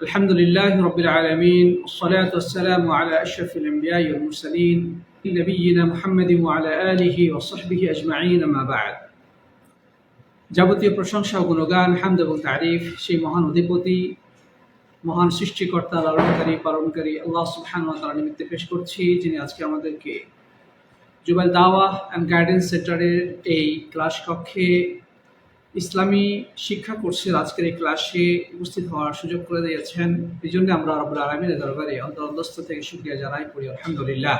الحمد لله رب العالمين والصلاة والسلام على أشرف الأنبياء والمرسلين نبينا محمد وعلى آله وصحبه أجمعين ما بعد যাবতীয় প্রশংসা ও গুণগান হামদ এবং তারিফ সেই মহান অধিপতি মহান সৃষ্টিকর্তা লালনকারী পালনকারী আল্লাহ সুবহান ওয়া তাআলা নিমিত্তে পেশ করছি যিনি আজকে আমাদেরকে জুবাইল দাওয়া অ্যান্ড গাইডেন্স সেন্টারের এই ক্লাস কক্ষে ইসলামী শিক্ষা কোর্সের আজকের এই ক্লাসে উপস্থিত হওয়ার সুযোগ করে দিয়েছেন। এই জন্য আমরা রব্বুল আলমীর দরবারে অন্তর অন্তস্থ থেকে শুক্রিয়া জানাই, পড়ি আলহামদুলিল্লাহ।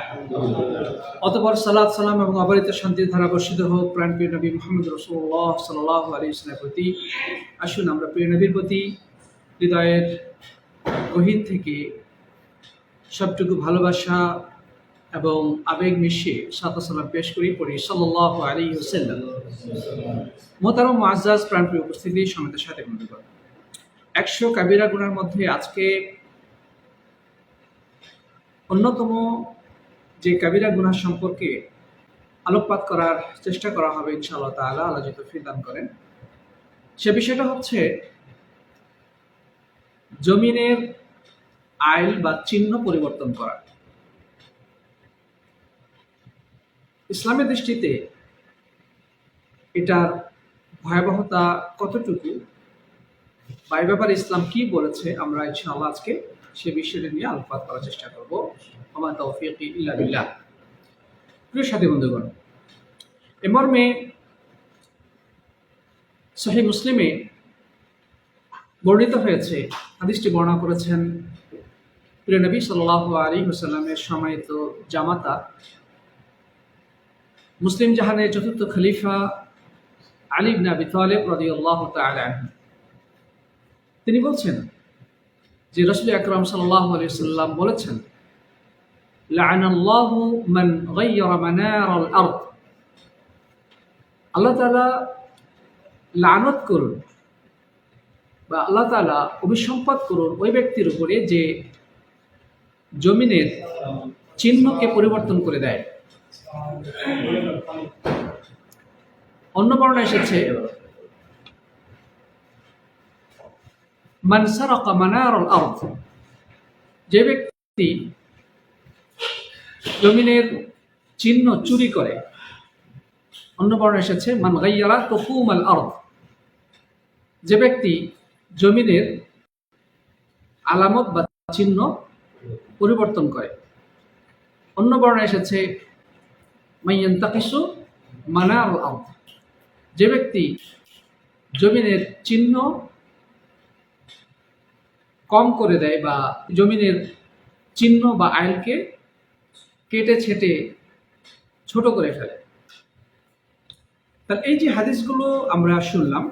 অতপর সালাদ সালাম এবং অবরিত শান্তির ধারা বর্ষিত হোক প্রাণ প্রিয় নবী মোহাম্মদ রসুল্লাহ সাল্লাহ আলী ইসলামের প্রতি। আসুন আমরা প্রিয় নবীর প্রতি হৃদয়ের গহীন থেকে সবটুকু ভালোবাসা এবং আবেগ মিশিয়ে সাত পেশ করি, পড়ি সাল্লাহ আলী হুসাল্লাম মোতারম মুআজ্জাজ প্রাণপ্রিয় উপস্থিতি সমিতির সাথে বন্ধুগণ, একশো কাবিরা গুণার মধ্যে আজকে অন্যতম যে কাবিরা গুণা সম্পর্কে আলোকপাত করার চেষ্টা করা হবে ইনশাআল্লাহ আল্লাহ যদি তৌফিক করেন। সে বিষয়টা হচ্ছে জমিনের আইল বা চিহ্ন পরিবর্তন করা। ইসলামের দৃষ্টিতে এটার ভয়াবহতা কতটুকু? বা এ ব্যাপারে ইসলাম কি বলেছে? আমরা ইনশাআল্লাহ আজকে সে বিষয়টা নিয়ে আলোকপাত করার চেষ্টা করব। আমার তৌফিক ইল্লা বিল্লাহ। প্রিয় সাথী বন্ধুগণ, এ মর্মে সহি মুসলিমে বর্ণিত হয়েছে, হাদিসটি বর্ণনা করেছেন প্রিয় নবী সাল্লাহ আলী হুসাল্লামের সময়ত জামাতা মুসলিম জাহানের চতুর্থ খলিফা আলী ইবনে আবি তালেব তাআলা আনহু। তিনি বলছেন যে রসুল আকরাম আলাইহি সাল্লাম বলেছেন, লা'নাল্লাহু মান গায়্যারা মানার আল আরদ। আল্লাহ তাআলা লানত করুন বা আল্লাহ তাআলা অভিসম্পাদ করুন ওই ব্যক্তির উপরে যে জমিনের চিহ্নকে পরিবর্তন করে দেয়। অন্য বর্ণনা এসেছে। মানসারকা মানার আর্থ যে ব্যক্তি জমিনের চিহ্ন চুরি করে, অন্য বর্ণনা এসেছে, মান গাইয়ারা তকুম আল আর্থ যে ব্যক্তি জমিনের আলামত বা চিহ্ন পরিবর্তন করে, অন্য বর্ণনা এসেছে মাইয়ান তাকিসু মানার আর্থ যে ব্যক্তি জমিনের চিহ্ন কম করে দেয় বা জমিনের চিহ্ন বা আইলকে কেটে ছেটে ছোট করে ফেলে। তাহলে এই যে হাদিসগুলো আমরা শুনলাম,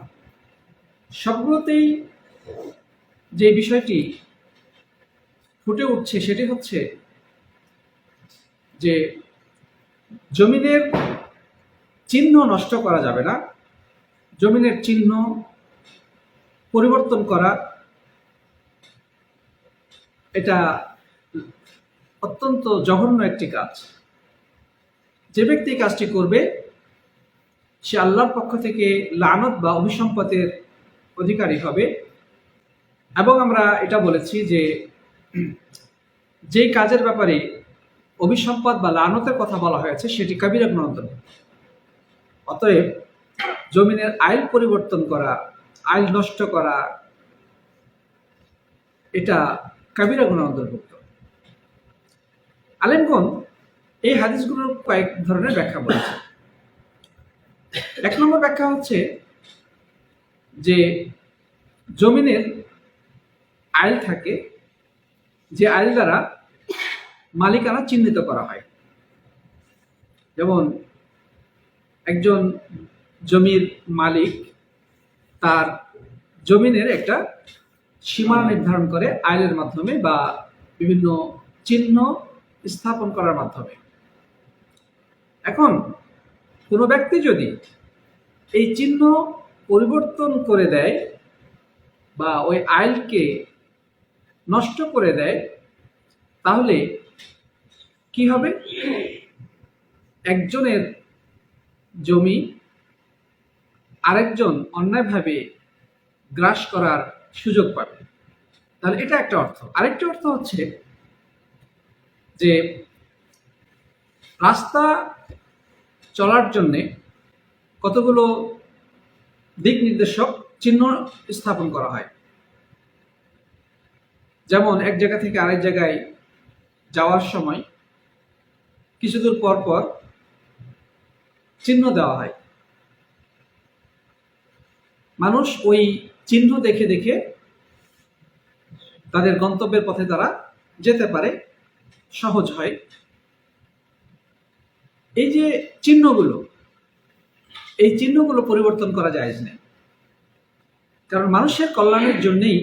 সবগুলোতেই যে বিষয়টি ফুটে উঠছে সেটি হচ্ছে যে জমিনের চিহ্ন নষ্ট করা যাবে না। জমিনের চিহ্ন পরিবর্তন করা এটা অত্যন্ত জঘন্য একটি কাজ। যে ব্যক্তি কাজটি করবে, সে আল্লাহর পক্ষ থেকে লানত বা অভিসম্পদের অধিকারী হবে। এবং আমরা এটা বলেছি যে যে কাজের ব্যাপারে অভিসম্পদ বা লানতের কথা বলা হয়েছে, সেটি কাবিরা অন্তর্ভুক্ত অতএব, জমিনের আইল পরিবর্তন করা, আইল নষ্ট করা, এটা কাবিরা গুণা অন্তর্ভুক্ত আলেমগণ এই হাদিসগুলোর কয়েক ধরনের ব্যাখ্যা বলেছে এক নম্বর ব্যাখ্যা হচ্ছে যে, জমিনের আইল থাকে, যে আইল দ্বারা মালিকানা চিহ্নিত করা হয়। যেমন, একজন জমির মালিক তার জমিনের একটা সীমানা নির্ধারণ করে আইলের মাধ্যমে বা বিভিন্ন চিহ্ন স্থাপন করার মাধ্যমে। এখন, কোনো ব্যক্তি যদি এই চিহ্ন পরিবর্তন করে দেয় বা ওই আইলকে নষ্ট করে দেয়, তাহলে কি হবে? একজনের জমি আরেকজন অন্যায়ভাবে গ্রাস করার সুযোগ পাবে। তাহলে এটা একটা অর্থ। আরেকটা অর্থ হচ্ছে যে রাস্তা চলার জন্যে কতগুলো দিক নির্দেশক চিহ্ন স্থাপন করা হয়। যেমন এক জায়গা থেকে আরেক জায়গায় যাওয়ার সময় কিছু দূর পর পর চিহ্ন দেওয়া হয়। মানুষ ওই চিহ্ন দেখে দেখে তাদের গন্তব্যের পথে তারা যেতে পারে, সহজ হয়। এই যে চিহ্নগুলো, এই চিহ্নগুলো পরিবর্তন করা যায় না। কারণ মানুষের কল্যাণের জন্যেই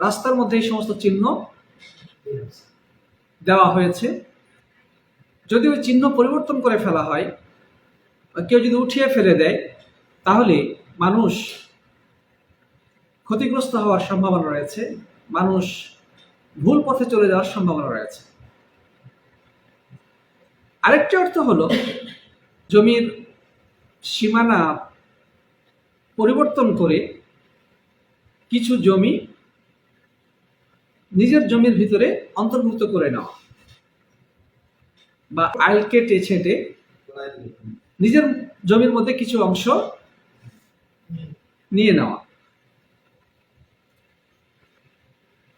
রাস্তার মধ্যে এই সমস্ত চিহ্ন দেওয়া হয়েছে। যদি ওই চিহ্ন পরিবর্তন করে ফেলা হয় কেউ যদি উঠিয়ে ফেলে দেয়, তাহলে মানুষ ক্ষতিগ্রস্ত হওয়ার সম্ভাবনা রয়েছে, মানুষ ভুল পথে চলে যাওয়ার সম্ভাবনা রয়েছে। আরেকটি অর্থ হলো, জমির সীমানা পরিবর্তন করে কিছু জমি নিজের জমির ভিতরে অন্তর্ভুক্ত করে নেওয়া। বা আইল কেটে ছেটে নিজের জমির মধ্যে কিছু অংশ নিয়ে নেওয়া।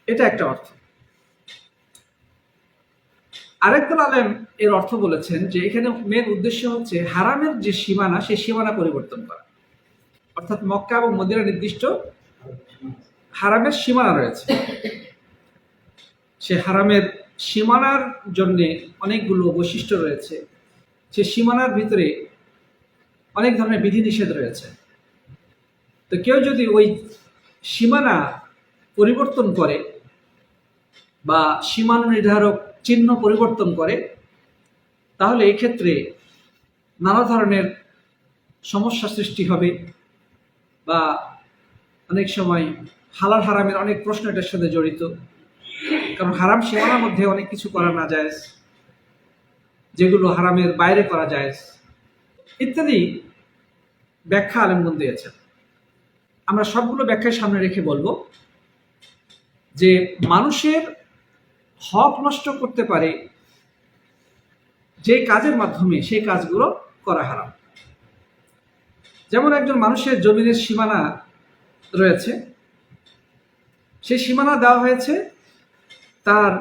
এটা একটা অর্থ। আরেকদল আলেম এর অর্থ বলেছেন যে এখানে মেন উদ্দেশ্য হচ্ছে হারামের যে সীমানা, সেই সীমানা পরিবর্তন করা। অর্থাৎ মক্কা এবং মদিনা নির্দিষ্ট হারামের সীমানা রয়েছে। সে হারামের সীমানার জন্য অনেকগুলো বৈশিষ্ট্য রয়েছে। সে সীমানার ভিতরে অনেক ধরনের বিধিনিষেধ রয়েছে। তো কেউ যদি ওই সীমানা পরিবর্তন করে বা সীমানা নির্ধারক চিহ্ন পরিবর্তন করে, তাহলে এক্ষেত্রে নানা ধরনের সমস্যা সৃষ্টি হবে বা অনেক সময় হালাল হারামের অনেক প্রশ্ন এটার সাথে জড়িত। কারণ হারাম সীমানার মধ্যে অনেক কিছু করা না যায়। যেগুলো হারামের বাইরে করা যায়। ইত্যাদি ব্যাখ্যা আলেমগন দিয়েছেন। আমরা সবগুলো ব্যাখ্যায় সামনে রেখে বলব যে মানুষের হক নষ্ট করতে পারে যে কাজের মাধ্যমে সেই কাজগুলো করা হারাম। যেমন একজন মানুষের জমিনের সীমানা রয়েছে, সেই সীমানা দেওয়া হয়েছে তার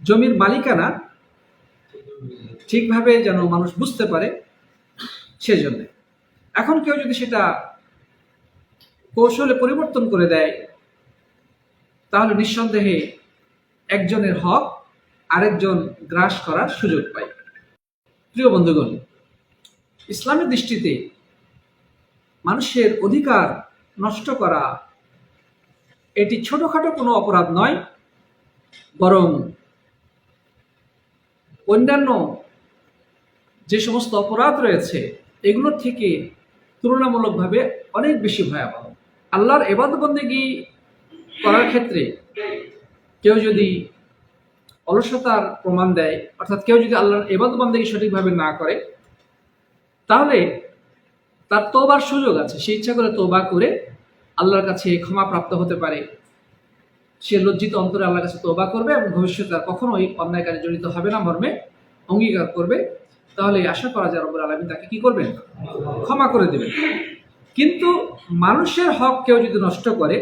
জমির মালিকানা ঠিকভাবে যেন মানুষ বুঝতে পারে সেজন্য। এখন কেউ যদি সেটা কৌশলে পরিবর্তন করে দেয়, তাহলে নিঃসন্দেহে একজনের হক আরেকজন গ্রাস করার সুযোগ পায়। প্রিয় বন্ধুগণ, ইসলামের দৃষ্টিতে মানুষের অধিকার নষ্ট করা এটি ছোটখাটো কোনো অপরাধ নয়, বরং অন্যান্য যে সমস্ত অপরাধ রয়েছে এগুলোর থেকে তুলনামূলকভাবে অনেক বেশি ভয়াবহ। আল্লাহর এবাদ বন্দেগী করার ক্ষেত্রে কেউ যদি অলসতার প্রমাণ দেয়, অর্থাৎ কেউ যদি আল্লাহর এবাদ বন্দেগী সঠিকভাবে না করে, তাহলে তার তোবার সুযোগ আছে। সে ইচ্ছা করে তোবা করে আল্লাহর কাছে ক্ষমা প্রাপ্ত হতে পারে। সে লজ্জিত অন্তরে আল্লাহর কাছে তোবা করবে এবং ভবিষ্যতে আর কখনো ওই অন্যায় কাজে জড়িত হবে না, মর্মে অঙ্গীকার করবে। তাহলে আশা করা যায় রব্বুল আলমী তাকে কি করবেন? ক্ষমা করে দেবেন। কিন্তু মানুষের হক কেউ যদি নষ্ট করে,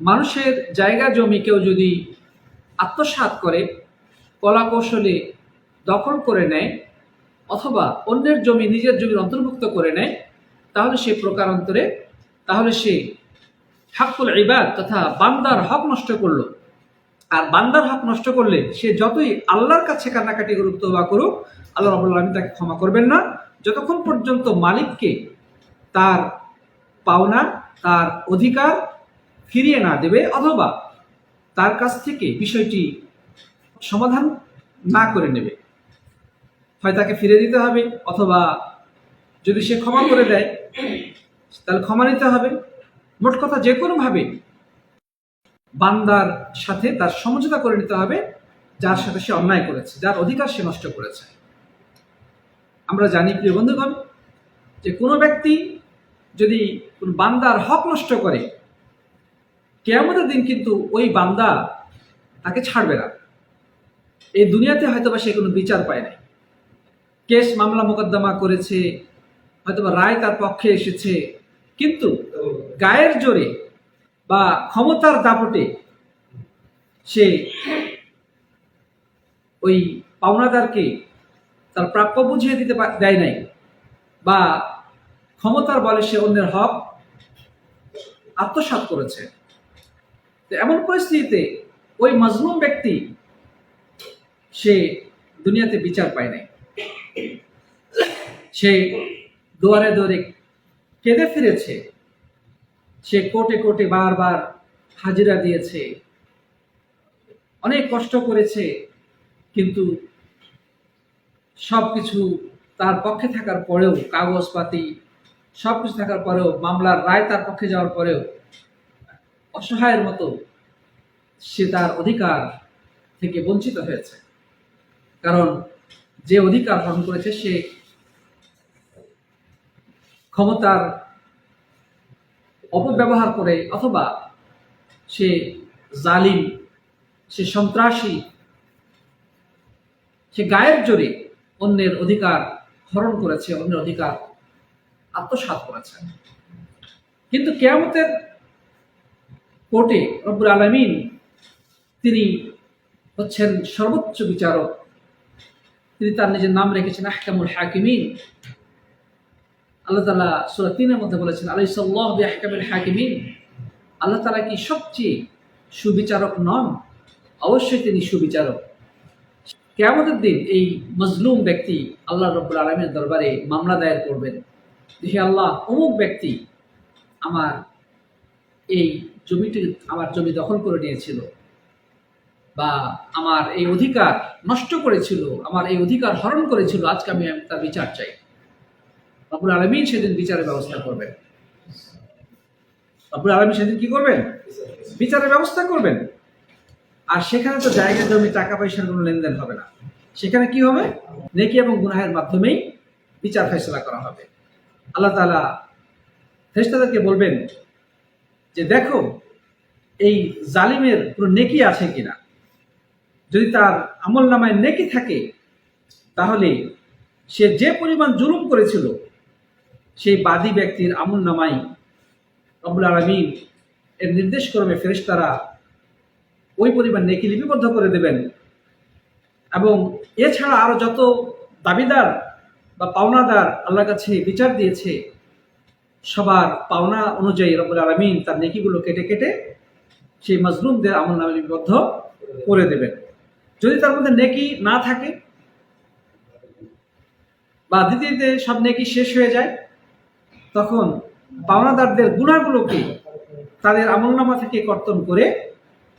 মানুষের জায়গা জমি কেউ যদি আত্মসাৎ করে কলা কৌশলে দখল করে নেয় অথবা অন্যের জমি নিজের জমির অন্তর্ভুক্ত করে নেয়, তাহলে সে প্রকারান্তরে তাহলে সে হাক্কুল ইবাদ তথা বান্দার হক নষ্ট করল। আর বান্দার হক নষ্ট করলে সে যতই আল্লাহর কাছে কান্নাকাটি করুক বা করুক, আল্লাহ রবুল আলমী তাকে ক্ষমা করবেন না। যতক্ষণ পর্যন্ত মালিককে তার পাওনা, তার অধিকার ফিরিয়ে না দেবে অথবা তার কাছ থেকে বিষয়টি সমাধান না করে নেবে, হয় তাকে ফিরে দিতে হবে অথবা যদি সে ক্ষমা করে দেয় তাহলে ক্ষমা নিতে হবে। মোট কথা যে কোনোভাবে বান্দার সাথে তার সমঝোতা করে নিতে হবে, যার সাথে সে অন্যায় করেছে, যার অধিকার সে নষ্ট করেছে। আমরা জানি, প্রিয় বন্ধুগণ, যে কোনো ব্যক্তি যদি কোন বান্দার হক নষ্ট করে, কেয়ামতের দিন কিন্তু ওই বান্দা তাকে ছাড়বে না। এই দুনিয়াতে হয়তোবা সে কোনো বিচার পায় নাই। কেস মামলা মোকদ্দমা করেছে, হয়তোবা রায় তার পক্ষে এসেছে কিন্তু গায়ের জোরে বা ক্ষমতার দাপটে সে ওই পাওনাদারকে তার প্রাপ্য বুঝিয়ে দিতে দেয় নাই বা ক্ষমতার বলে সে অন্যের হক আত্মসাৎ করেছে। এমন পরিস্থিতিতে ওই মজলুম ব্যক্তি সে দুনিয়াতে বিচার পায় নাই। সে দুয়ারে দুয়ারে কেঁদে ফিরেছে। সে কোটে কোটে বারবার হাজিরা দিয়েছে। অনেক কষ্ট করেছে, কিন্তু সব কিছু তার পক্ষে থাকার পরেও, কাগজপাতি সব কিছু থাকার পরেও, মামলার রায় তার পক্ষে যাওয়ার পরেও, অসহায়ের মতো সে তার অধিকার থেকে বঞ্চিত হয়েছে। কারণ যে অধিকার হরণ করেছে, সে ক্ষমতার অপব্যবহার করে অথবা সে জালিম, সে সন্ত্রাসী, সে গায়ের জোরে অন্যের অধিকার হরণ করেছে, অন্যের অধিকার আত্মসাৎ করেছে। কিন্তু কেয়ামতের কোর্টে রব্বুল আলমিন তিনি হচ্ছেন সর্বোচ্চ বিচারক। তিনি তার নিজের নাম রেখেছেন আহকামুল হাকিমিন। আল্লাহ তালা সুরা তিনের মধ্যে বলেছেন আলাই সাল্লাহ আহকামুল হাকিমিন আল্লাহ তালা কি সবচেয়ে সুবিচারক নন? অবশ্যই তিনি সুবিচারক। কেয়ামতের দিন এই মজলুম ব্যক্তি আল্লাহ রব্বুল আলমের দরবারে মামলা দায়ের করবেন। হে আল্লাহ, অমুক ব্যক্তি আমার এই জমিটি, আমার জমি দখল করে নিয়েছিল বা আমার এই অধিকার নষ্ট করেছিল, আমার এই অধিকার হরণ করেছিল, আজকে আমি তার বিচার চাই। রব্বুল আলমিন সেদিন বিচারের ব্যবস্থা করবেন। রব্বুল আলমিন সেদিন কি করবেন? বিচারের ব্যবস্থা করবেন। আর সেখানে তো জায়গা জমি, টাকা পয়সার কোনো লেনদেন হবে না। সেখানে কি হবে? নেকি এবং গুনাহের মাধ্যমেই বিচার ফেসলা করা হবে। আল্লাহ তালা ফেরেশতাদেরকে বলবেন যে, দেখো, এই জালিমের কোনো নেকি আছে কিনা? যদি তার আমল নামায় নেকি থাকে, তাহলে সে যে পরিমাণ জুলুম করেছিল সেই বাদী ব্যক্তির আমল নামাই রব্বুল আলমিন এর নির্দেশ করবে ফেরেশতারা ওই পরিমাণ নেকি লিপিবদ্ধ করে দেবেন। এবং এছাড়া আরও যত দাবিদার বা পাওনাদার আল্লাহর কাছে বিচার দিয়েছে, সবার পাওনা অনুযায়ী রব্বুল আলমিন তার নেকিগুলো কেটে কেটে সেই মজলুমদের আমল নামে লিপিবদ্ধ করে দেবেন। যদি তার মধ্যে নেকি না থাকে বা দ্বিতীয়তে সব নেকি শেষ হয়ে যায় তখন পাওনাদারদের গুণাগুলোকে তাদের আমলনামা থেকে কর্তন করে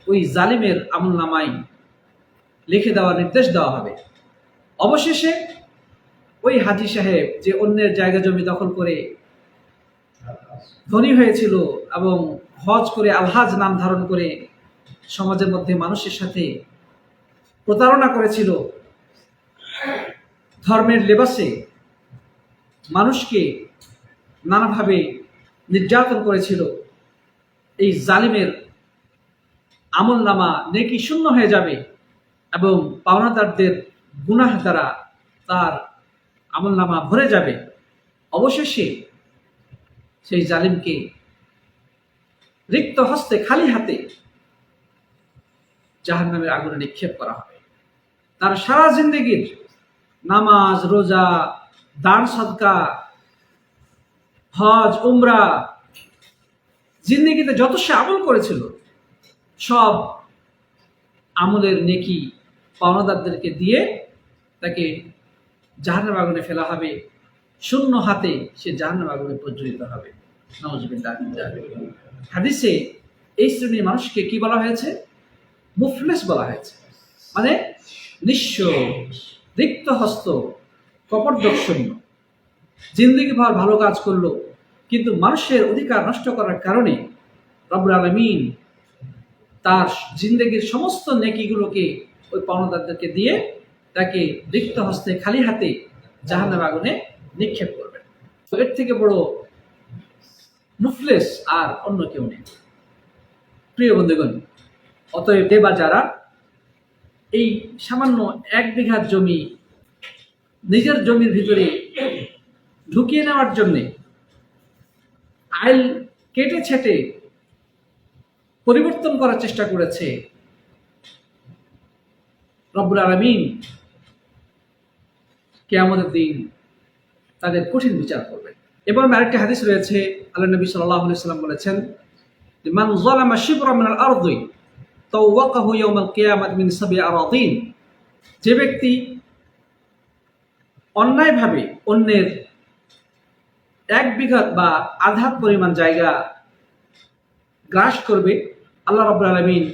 ওই জালিমের আমলনামায় লিখে দেওয়ার নির্দেশ দেওয়া হবে। অবশেষে ওই হাজি সাহেব যে অন্যের জায়গা জমি দখল করে ধনী হয়েছিল এবং হজ করে আলহাজ নাম ধারণ করে সমাজের মধ্যে মানুষের সাথে প্রতারণা করেছিল, ধর্মের লেবাসে মানুষকে নানাভাবে নির্যাতন করেছিল। এই জালিমের আমল নামা নেকি শূন্য হয়ে যাবে এবং পাওনাদারদের গুনাহ দ্বারা তার আমল নামা ভরে যাবে। অবশেষে সেই জালিমকে রিক্ত হস্তে খালি হাতে জাহান নামের আগুনে নিক্ষেপ করা হবে। তার সারা জিন্দগির নামাজ, রোজা, দান, সদকা হজ, উমরা, জিন্দগিতে যত সে আমল করেছিল, সব আমলের নেকি পাওনাদারদেরকে দিয়ে তাকে জাহান্নাম আগুনে ফেলা হবে। শূন্য হাতে সে জাহান্নাম আগুনে প্রজ্বলিত হবে। হাদিসে এই শ্রেণির মানুষকে কি বলা হয়েছে? মুফলেস বলা হয়েছে। মানে নিঃস্ব রিক্ত হস্ত কপট কপটদর্শন্য জিন্দগি ভর ভালো কাজ করল কিন্তু মানুষের অধিকার নষ্ট করার কারণে রব্বুল আলমিন তার জিন্দগির সমস্ত নেকিগুলোকে ওই পাওনাদারদেরকে দিয়ে তাকে রিক্ত হস্তে খালি হাতে জাহান্নাম আগুনে নিক্ষেপ করবেন। তো এর থেকে বড় মুফলেস আর অন্য কেউ নেই। প্রিয় বন্ধুগণ, অতএব দেবা যারা এই সামান্য এক বিঘার জমি নিজের জমির ভিতরে ঢুকিয়ে নেওয়ার জন্যে আইল কেটে ছেটে পরিবর্তন করার চেষ্টা করেছে রব্বুল আলমিন। কেয়ামতের দিন তাদের কঠিন বিচার করবে এবং আরেকটি হাদিস রয়েছে আল্লাহ নবী সাল্লাহ সাল্লাম বলেছেন, মান যালামা শিবরা মিনাল আরদি, তাওয়াকাহু ইয়াউমাল কিয়ামাত মিন সাবি আরাদিন যে ব্যক্তি অন্যায়ভাবে অন্যের এক বিঘাত বা আধাত পরিমাণ জায়গা গ্রাস করবে, আল্লাহ রব্বুল আলমিন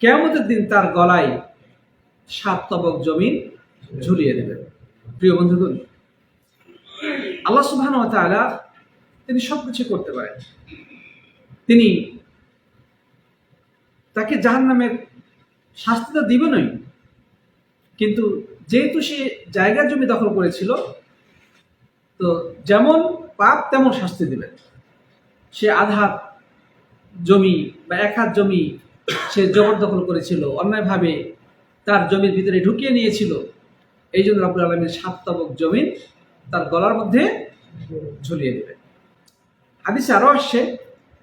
কেয়ামতের দিন তার গলায় সাত তবক জমিন ঝুলিয়ে দেবেন। প্রিয় বন্ধুগণ, আল্লাহ সুবহান ওয়া তাআলা তিনি সব কিছু করতে পারেন। তিনি তাকে জাহান নামের শাস্তি তো দিবেনই, কিন্তু যেহেতু সে জায়গার জমি দখল করেছিল তো যেমন পাপ, তেমন শাস্তি দিবেন। সে আধার জমি বা এক হাত জমি সে জবরদখল করেছিল, অন্যায়ভাবে তার জমির ভিতরে ঢুকিয়ে নিয়েছিল। এই জন্য রব্বুল আলমীর সাত তবক জমিন তার গলার মধ্যে ঝুলিয়ে দেবে হাদিসে আরও আসছে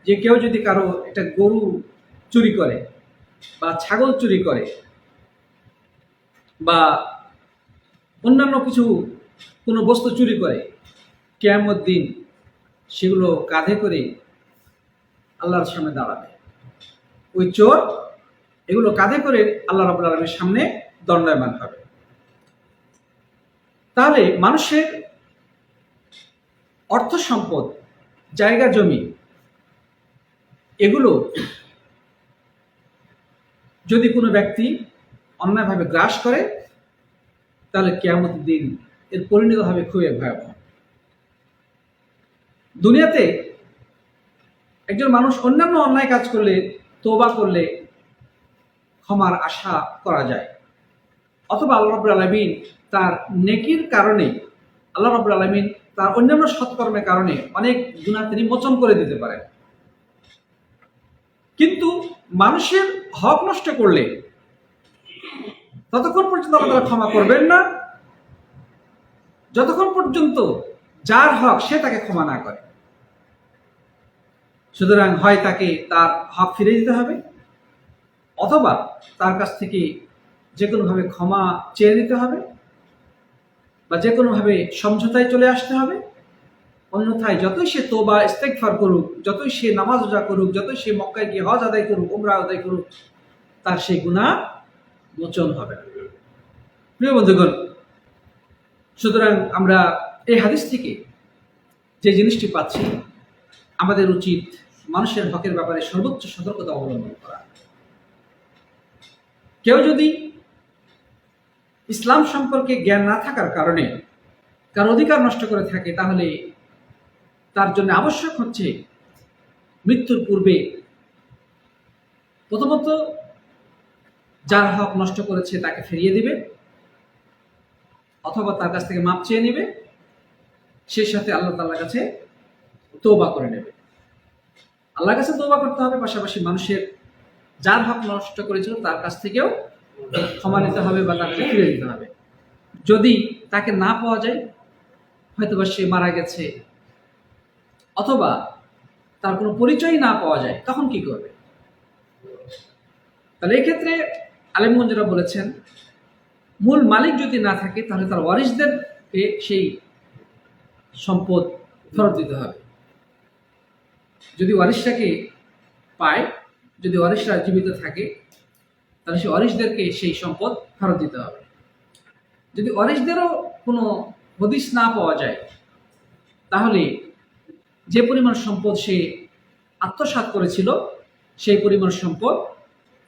যে কেউ যদি কারও একটা গরু চুরি করে বা ছাগল চুরি করে বা অন্যান্য কিছু কোনো বস্তু চুরি করে কেয়ামত দিন সেগুলো কাঁধে করে আল্লাহর সামনে দাঁড়াবে। ওই চোর এগুলো কাঁধে করে আল্লাহ রাবুল আলমের সামনে দণ্ডায়মান হবে। তাহলে মানুষের অর্থ সম্পদ, জায়গা, জমি এগুলো যদি কোনো ব্যক্তি অন্যায়ভাবে গ্রাস করে, তাহলে কেয়ামত দিন এর পরিণত হবে খুবই ভয়াবহ। দুনিয়াতে একজন মানুষ অন্যান্য অন্যায় কাজ করলে তোবা করলে ক্ষমার আশা করা যায়। অথবা আল্লাহ রবুল আলমিন তার নেকির কারণে, আল্লাহ রবুল আলমিন তার অন্যান্য সৎকর্মের কারণে অনেক গুণা তিনি মোচন করে দিতে পারেন। কিন্তু মানুষের হক নষ্ট করলে, ততক্ষণ পর্যন্ত আল্লাহ ক্ষমা করবেন না। যতক্ষণ পর্যন্ত যার হক সে তাকে ক্ষমা না করে। সুতরাং হয় তাকে তার হক ফিরে দিতে হবে, অথবা তার কাছ থেকে যে কোনোভাবে ক্ষমা চেয়ে নিতে হবে, বা যে কোনোভাবে সমঝোতায় চলে আসতে হবে। অন্যথায় যতই সে তোবা ইস্তেকফার করুক, যতই সে নামাজ রোজা করুক, যতই সে মক্কায় গিয়ে হজ আদায় করুক, উমরা আদায় করুক, তার সেই গুণা মোচন হবে প্রিয় বন্ধুগণ, সুতরাং আমরা এই হাদিস থেকে যে জিনিসটি পাচ্ছি আমাদের উচিত মানুষের হকের ব্যাপারে সর্বোচ্চ সতর্কতা অবলম্বন করা। কেউ যদি ইসলাম সম্পর্কে জ্ঞান না থাকার কারণে তার অধিকার নষ্ট করে থাকে, তাহলে তার জন্য আবশ্যক হচ্ছে মৃত্যুর পূর্বে প্রথমত যার হক নষ্ট করেছে তাকে ফিরিয়ে দিবে, অথবা তার কাছ থেকে মাপ চেয়ে নেবে, সেই সাথে আল্লাহ তাল্লার কাছে তোবা করে নেবে। আল্লাহর কাছে তোবা করতে হবে, পাশাপাশি মানুষের যার হক নষ্ট করেছিল তার কাছ থেকেও ক্ষমা নিতে হবে বা তাকে ফিরে দিতে হবে। যদি তাকে না পাওয়া যায়, হয়তোবা সে মারা গেছে, অথবা তার কোনো পরিচয় না পাওয়া যায়, তখন কি করবে? তাহলে এক্ষেত্রে আলেমগঞ্জরা বলেছেন, মূল মালিক যদি না থাকে, তাহলে তার ওয়ারিসদেরকে সেই সম্পদ ফেরত দিতে হবে। যদি ওয়ারিসটাকে পায়, যদি ওয়ারিসরা জীবিত থাকে, তাহলে সেই ওয়ারিসদেরকে সেই সম্পদ ফেরত দিতে হবে। যদি ওয়ারিসদেরও কোনো হদিস না পাওয়া যায়, তাহলে যে পরিমাণ সম্পদ সে আত্মসাৎ করেছিল, সেই পরিমাণ সম্পদ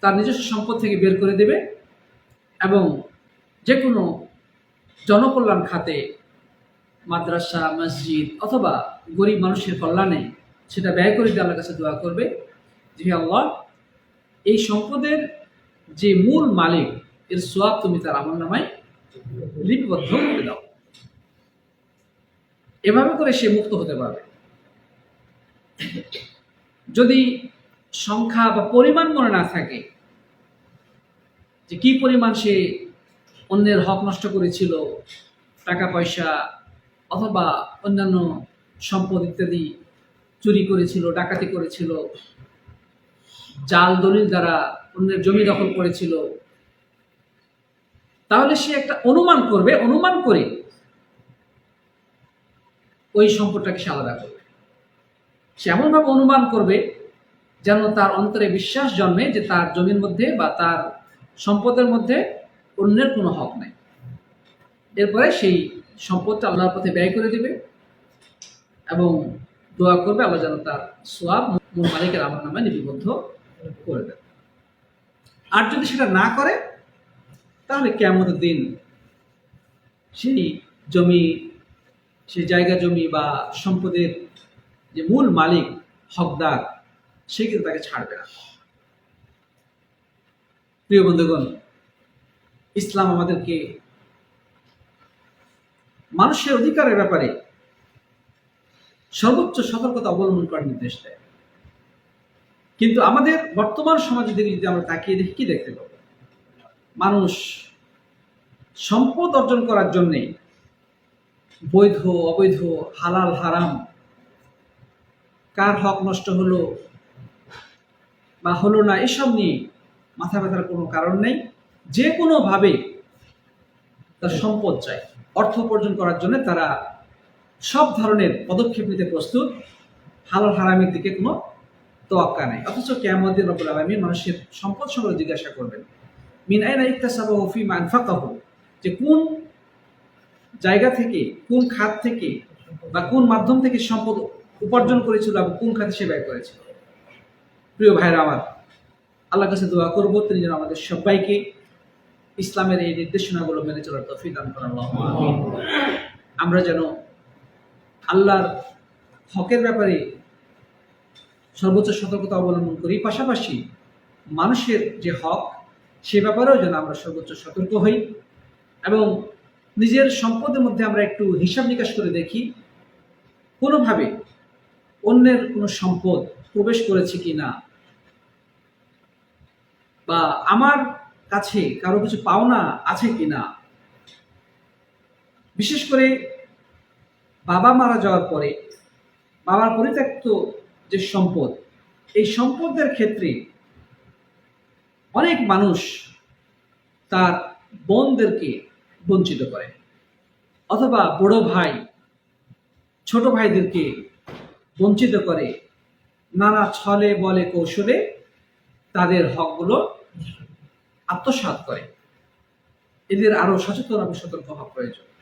তার নিজস্ব সম্পদ থেকে বের করে দেবে এবং যে কোনো জনকল্যাণ খাতে মাদ্রাসা, মসজিদ অথবা গরিব মানুষের কল্যাণে সেটা ব্যয় করে দিয়ে আল্লাহর কাছে দোয়া করবে যে আল্লাহ, এই সম্পদের যে মূল মালিক, এর সোয়াব তুমি তার আমার নামায় লিপিবদ্ধ করে দাও। এভাবে করে সে মুক্ত হতে পারবে। যদি সংখ্যা বা পরিমাণ মনে না থাকে যে কি পরিমাণ সে অন্যের হক নষ্ট করেছিল টাকা পয়সা অথবা অন্যান্য সম্পদ ইত্যাদি চুরি করেছিল, ডাকাতি করেছিল, জাল দলিল দ্বারা অন্যের জমি দখল করেছিল। তাহলে সে একটা অনুমান করবে, অনুমান করে ওই সম্পদটাকে সে আলাদা করবে। সে এমনভাবে অনুমান করবে যেন তার অন্তরে বিশ্বাস জন্মে যে তার জমির মধ্যে বা তার সম্পদের মধ্যে অন্যের কোনো হক নেই। এরপরে সেই সম্পদটা আল্লাহর পথে ব্যয় করে দেবে এবং দোয়া করবে, আল্লাহ যেন তার সোয়াব মূল মালিকের আমার নামে লিপিবদ্ধ করে দেবে আর যদি সেটা না করে, তাহলে কেমন দিন সেই জমি, সেই জায়গা জমি বা সম্পদের যে মূল মালিক, হকদার, সে কিন্তু তাকে ছাড়বে না। প্রিয় বন্ধুগণ, ইসলাম আমাদেরকে মানুষের অধিকারের ব্যাপারে সর্বোচ্চ সতর্কতা অবলম্বন করার নির্দেশ দেয়। কিন্তু আমাদের বর্তমান সমাজে দিকে যদি আমরা তাকিয়ে দেখি, কি দেখতে পাবো? মানুষ সম্পদ অর্জন করার জন্যে বৈধ, অবৈধ, হালাল, হারাম, কার হক নষ্ট হলো বা হলো না, এসব নিয়ে মাথা ব্যথার কোনো কারণ নেই। যে কোনোভাবে তার সম্পদ চাই, অর্থ উপার্জন করার জন্য তারা সব ধরনের পদক্ষেপ নিতে প্রস্তুত। হালাল হারামের দিকে কোনো তোয়াক্কা নেই। অথচ কেমন রব্বুল আলমী মানুষের সম্পদ সম্পর্কে জিজ্ঞাসা করবেন। মিন আইনা ইকতাসাবাহু ফিমা আনফাকাহু? যে কোন জায়গা থেকে, কোন খাত থেকে বা কোন মাধ্যম থেকে সম্পদ উপার্জন করেছিল এবং কোন খাতে সে ব্যয় করেছিল প্রিয় ভাইরা আমার আল্লাহ কাছে দোয়া করব, তিনি যেন আমাদের সবাইকে ইসলামের এই নির্দেশনাগুলো মেনে চলার তফিক দান আমরা যেন আল্লাহর হকের ব্যাপারে সর্বোচ্চ সতর্কতা অবলম্বন করি। পাশাপাশি মানুষের যে হক, সে ব্যাপারেও যেন আমরা সর্বোচ্চ সতর্ক হই এবং নিজের সম্পদের মধ্যে আমরা একটু হিসাব নিকাশ করে দেখি, কোনোভাবে অন্যের কোনো সম্পদ প্রবেশ করেছে কি না বা আমার কাছে কারও কিছু পাওনা আছে কি না। বিশেষ করে বাবা মারা যাওয়ার পরে, বাবার পরিত্যক্ত যে সম্পদ, এই সম্পদের ক্ষেত্রে অনেক মানুষ তার বোনদেরকে বঞ্চিত করে। অথবা বড় ভাই, ছোট ভাইদেরকে বঞ্চিত করে। নানা ছলে বলে কৌশলে তাদের হকগুলো আত্মসাৎ করে। এদের আরও সচেতন এবং সতর্ক হওয়া প্রয়োজন।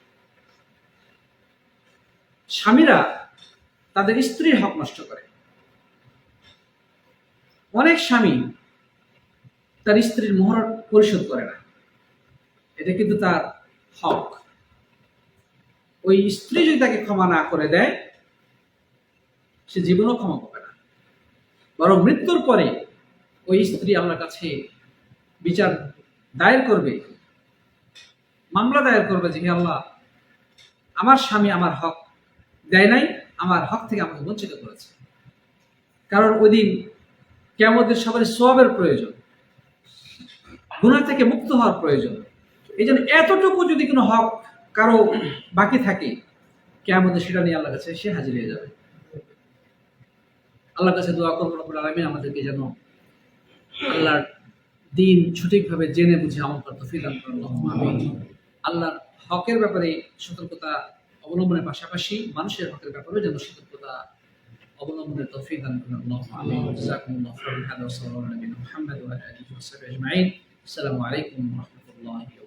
স্বামীরা তাদের স্ত্রীর হক নষ্ট করে। অনেক স্বামী তার স্ত্রীর মোহর পরিশোধ করে না। এটা কিন্তু তার হক। ওই স্ত্রী যদি তাকে ক্ষমা না করে দেয়, সে জীবনও ক্ষমা পাবে না। বরং মৃত্যুর পরে ওই স্ত্রী আমার কাছে বিচার দায়ের করবে, মামলা দায়ের করবে যে আল্লাহ, আমার স্বামী আমার হক দেয় নাই, আমার হক থেকে আমাকে বঞ্চিত করেছে। কারণ ওই দিন কেমনদের সবার সবের প্রয়োজন গুণা থেকে মুক্ত হওয়ার প্রয়োজন। এই জন্য এতটুকু যদি কোনো হক কারও বাকি থাকে কেমন সেটা নিয়ে আল্লাহ কাছে সে হাজির হয়ে যাবে। আল্লাহর কাছে দোয়া করব রব্বুল আলামিন, আমাদেরকে যেন আল্লাহর দিন সঠিকভাবে জেনে বুঝে আমল করতে আমিন আল্লাহর হকের ব্যাপারে সতর্কতা অবলম্বনের পাশাপাশি মানুষের হকের ব্যাপারেও যেন সতর্কতা অবলম্বনের তৌফিক দান করুন। আল্লাহ আমিন। জাযাকুমুল্লাহু খাইরান হাদা ওয়া সাল্লাল্লাহু আলা নবিয়িনা মুহাম্মদ ওয়া আলা আলিহি ওয়া সাহবিহি আজমাইন আসসালামু আলাইকুম ওয়া রাহমাতুল্লাহি